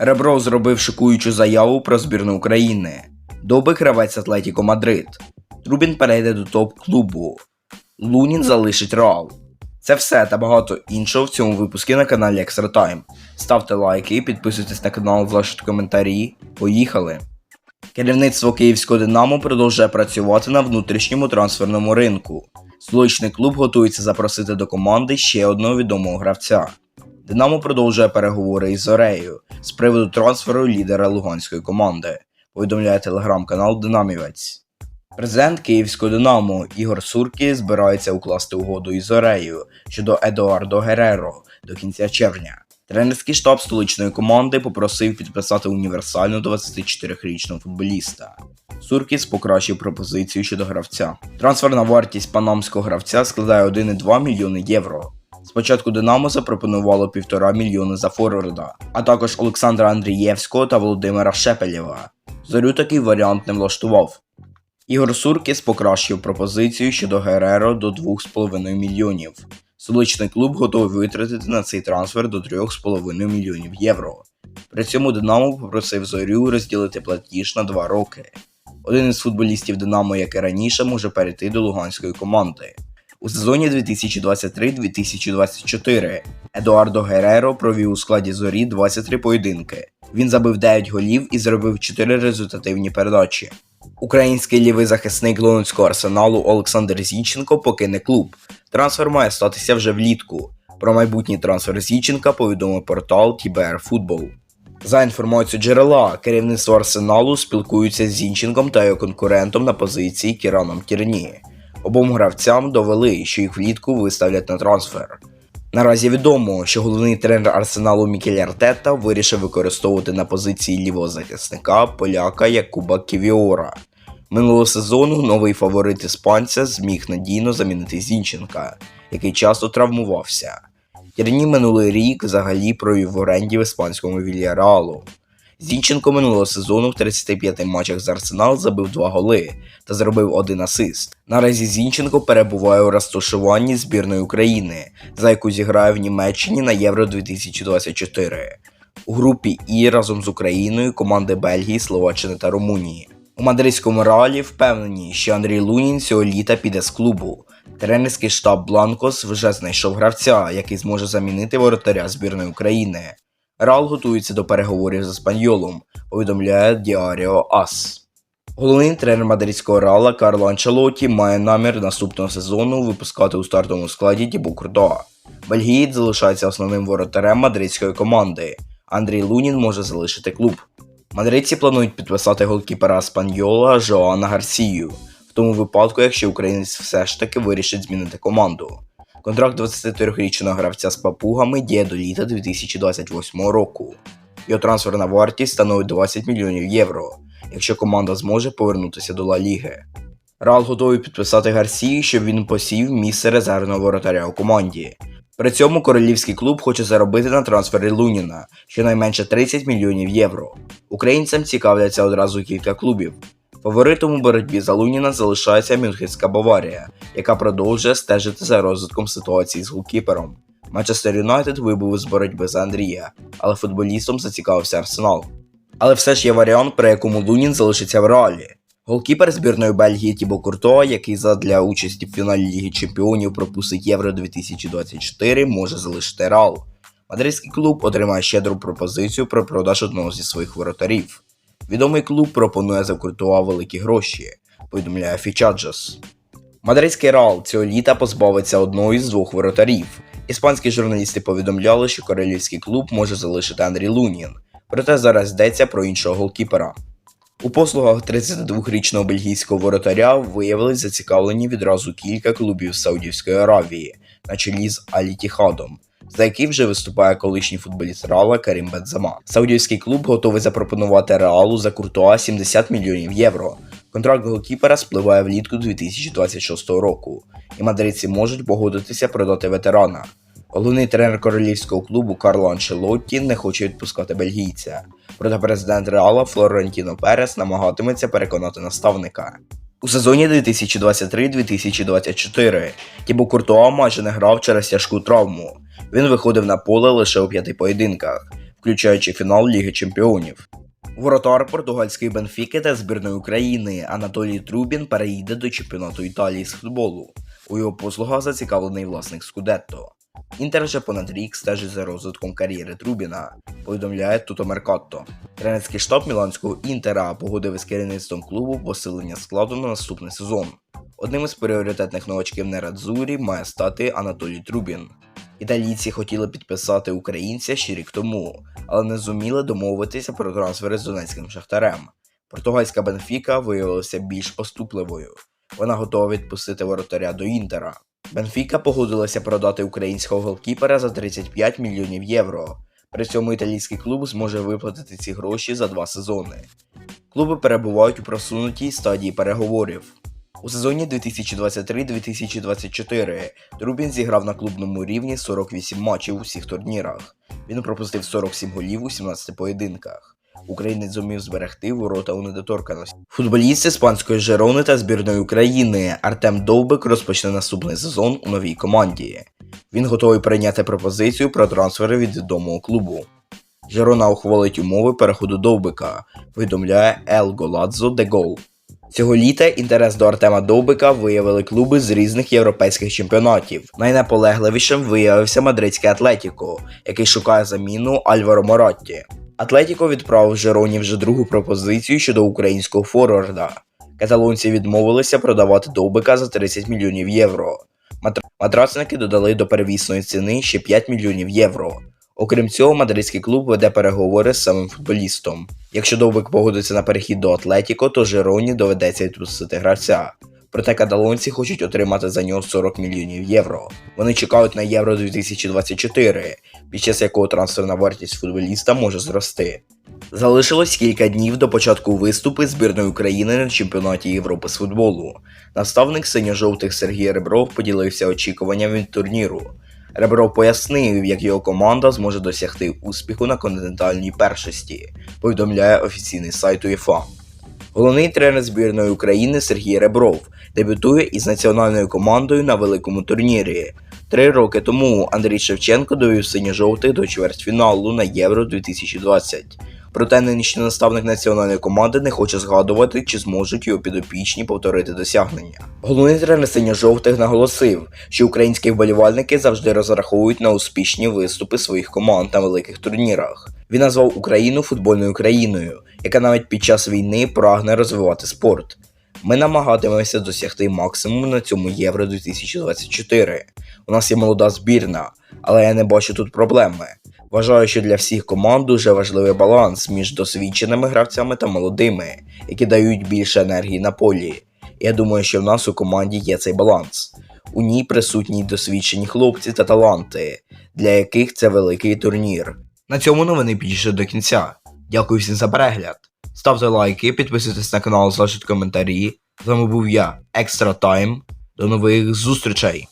Ребро зробив шокуючу заяву про збірну України. Добик гравець Атлетіко Мадрид. Трубін перейде до топ-клубу. Лунін залишить Реал. Це все та багато іншого в цьому випуску на каналі Extra Time. Ставте лайки, підписуйтесь на канал, залиште коментарі. Поїхали! Керівництво Київського Динамо продовжує працювати на внутрішньому трансферному ринку. Столичний клуб готується запросити до команди ще одного відомого гравця. Динамо продовжує переговори із Зорею з приводу трансферу лідера луганської команди, повідомляє телеграм-канал Динамівець. Президент Київського Динамо Ігор Суркі збирається укласти угоду із Зорею щодо Едуардо Гереро до кінця червня. Тренерський штаб столичної команди попросив підписати універсальну 24-річного футболіста. Суркіс покращив пропозицію щодо гравця. Трансферна вартість панамського гравця складає 1,2 мільйони євро. Спочатку Динамо запропонувало 1,5 мільйони за форварда, а також Олександра Андрієвського та Володимира Шепелєва. Зорю такий варіант не влаштував. Ігор Суркіс покращив пропозицію щодо Гереро до 2,5 мільйонів. Столичний клуб готовий витратити на цей трансфер до 3,5 мільйонів євро. При цьому Динамо попросив Зорю розділити платіж на 2 роки. Один із футболістів Динамо, як і раніше, може перейти до луганської команди. У сезоні 2023-2024 Едуардо Гереро провів у складі зорі 23 поєдинки. Він забив 9 голів і зробив 4 результативні передачі. Український лівий захисник лондонського арсеналу Олександр Зінченко покине клуб. Трансфер має статися вже влітку. Про майбутній трансфер Зінченка повідомив портал TBR Football. За інформацією джерела, керівництво Арсеналу спілкується з Зінченком та його конкурентом на позиції Кіраном Тірні. Обом гравцям довели, що їх влітку виставлять на трансфер. Наразі відомо, що головний тренер Арсеналу Мікель Артета вирішив використовувати на позиції лівого захисника поляка Якуба Ківіора. Минулого сезону новий фаворит іспанця зміг надійно замінити Зінченка, який часто травмувався. Тірні минулий рік взагалі провів в оренді в іспанському Вільяреалу. Зінченко минулого сезону в 35 матчах з Арсенал забив 2 голи та зробив один асист. Наразі Зінченко перебуває у розташуванні збірної України, за яку зіграє в Німеччині на Євро 2024. У групі І разом з Україною команди Бельгії, Словаччини та Румунії. У мадридському реалі впевнені, що Андрій Лунін цього літа піде з клубу. Тренерський штаб Бланкос вже знайшов гравця, який зможе замінити воротаря збірної України. Реал готується до переговорів з Еспаньолом, повідомляє Діаріо Ас. Головний тренер мадридського Реала Карло Анчелоті має намір наступного сезону випускати у стартовому складі Дібу Куртоа. Бельгієць залишається основним воротарем мадридської команди. Андрій Лунін може залишити клуб. Мадридці планують підписати голкіпера Спаньола Жоана Гарсію, в тому випадку, якщо українець все ж таки вирішить змінити команду. Контракт 23-річного гравця з папугами діє до літа 2028 року. Його трансферна вартість становить 20 мільйонів євро, якщо команда зможе повернутися до Ла Ліги. Реал готовий підписати Гарсію, щоб він посів місце резервного воротаря у команді. При цьому королівський клуб хоче заробити на трансфері Луніна щонайменше 30 мільйонів євро. Українцям цікавляться одразу кілька клубів. Фаворитом у боротьбі за Луніна залишається Мюнхенська Баварія, яка продовжує стежити за розвитком ситуації з голкіпером. Манчестер Юнайтед вибув із боротьби за Андрія, але футболістом зацікавився Арсенал. Але все ж є варіант, при якому Лунін залишиться в реалі. Голкіпер збірної Бельгії Тібо Куртоа, який задля участі в фіналі Ліги Чемпіонів пропустить Євро 2024, може залишити Реал. Мадридський клуб отримає щедру пропозицію про продаж одного зі своїх воротарів. Відомий клуб пропонує за Куртуа великі гроші, повідомляє Фічаджас. Мадридський Реал цього літа позбавиться одного із двох воротарів. Іспанські журналісти повідомляли, що королівський клуб може залишити Андрій Лунін, проте зараз йдеться про іншого голкіпера. У послугах 32-річного бельгійського воротаря виявились зацікавлені відразу кілька клубів Саудівської Аравії на чолі з Алітіхадом, за який вже виступає колишній футболіст Реала Карім Бензема. Саудівський клуб готовий запропонувати Реалу за Куртуа 70 мільйонів євро. Контракт голкіпера спливає влітку 2026 року, і мадридці можуть погодитися продати ветерана. Головний тренер королівського клубу Карло Анчелотті не хоче відпускати бельгійця. Проте президент Реала Флорентіно Перес намагатиметься переконати наставника. У сезоні 2023-2024 Тібо Куртуа майже не грав через тяжку травму. Він виходив на поле лише у п'яти поєдинках. включаючи фінал Ліги Чемпіонів. Воротар португальської Бенфіки та збірної України Анатолій Трубін переїде до чемпіонату Італії з футболу. У його послугах зацікавлений власник Скудетто. Інтер вже понад рік стежить за розвитком кар'єри Трубіна, повідомляє Туто Меркатто. Тренерський штаб міланського інтера погодив із керівництвом клубу посилення складу на наступний сезон. Одним із пріоритетних новачків Нерадзурі має стати Анатолій Трубін. Італійці хотіли підписати українця ще рік тому, але не зуміли домовитися про трансфери з донецьким шахтарем. Португальська Бенфіка виявилася більш поступливою. Вона готова відпустити воротаря до Інтера. Бенфіка погодилася продати українського голкіпера за 35 мільйонів євро. При цьому італійський клуб зможе виплатити ці гроші за два сезони. Клуби перебувають у просунутій стадії переговорів. У сезоні 2023-2024 Трубін зіграв на клубному рівні 48 матчів у всіх турнірах. Він пропустив 47 голів у 17 поєдинках. Українець зумів зберегти ворота у недоторканості. Футболіст іспанської Жерони та збірної України Артем Довбик розпочне наступний сезон у новій команді. Він готовий прийняти пропозицію про трансфери від відомого клубу. Жерона ухвалить умови переходу Довбика, повідомляє El Golazzo de Gol. Цього літа інтерес до Артема Довбика виявили клуби з різних європейських чемпіонатів. Найнаполегливішим виявився мадридський Атлетіко, який шукає заміну Альваро Моратті. Атлетіко відправив Жероні вже другу пропозицію щодо українського форварда. Каталонці відмовилися продавати Довбика за 30 мільйонів євро. Матр- Матрацники додали до первісної ціни ще 5 мільйонів євро. Окрім цього, мадридський клуб веде переговори з самим футболістом. Якщо Довбик погодиться на перехід до Атлетіко, то Жероні доведеться відпустити гравця. Проте каталонці хочуть отримати за нього 40 мільйонів євро. Вони чекають на Євро 2024, під час якого трансферна вартість футболіста може зрости. Залишилось кілька днів до початку виступу збірної України на чемпіонаті Європи з футболу. Наставник синьо-жовтих Сергій Ребров поділився очікуванням від турніру. Ребров пояснив, як його команда зможе досягти успіху на континентальній першості, повідомляє офіційний сайт УЄФА. Головний тренер збірної України Сергій Ребров дебютує із національною командою на великому турнірі. Три роки тому Андрій Шевченко довів синьо-жовтих до чвертьфіналу на Євро 2020. Проте нинішній наставник національної команди не хоче згадувати, чи зможуть його підопічні повторити досягнення. Головний тренер синьо-жовтих наголосив, що українські вболівальники завжди розраховують на успішні виступи своїх команд на великих турнірах. Він назвав Україну футбольною країною, яка навіть під час війни прагне розвивати спорт. Ми намагатимемося досягти максимуму на цьому Євро 2024. У нас є молода збірна, але я не бачу тут проблеми. Вважаю, що для всіх команд дуже важливий баланс між досвідченими гравцями та молодими, які дають більше енергії на полі. Я думаю, що в нас у команді є цей баланс. У ній присутні досвідчені хлопці та таланти, для яких це великий турнір. На цьому новини підійшли до кінця. Дякую всім за перегляд. Ставте лайки, підписуйтесь на канал, залишіть коментарі. З вами був я, Екстра Тайм. До нових зустрічей!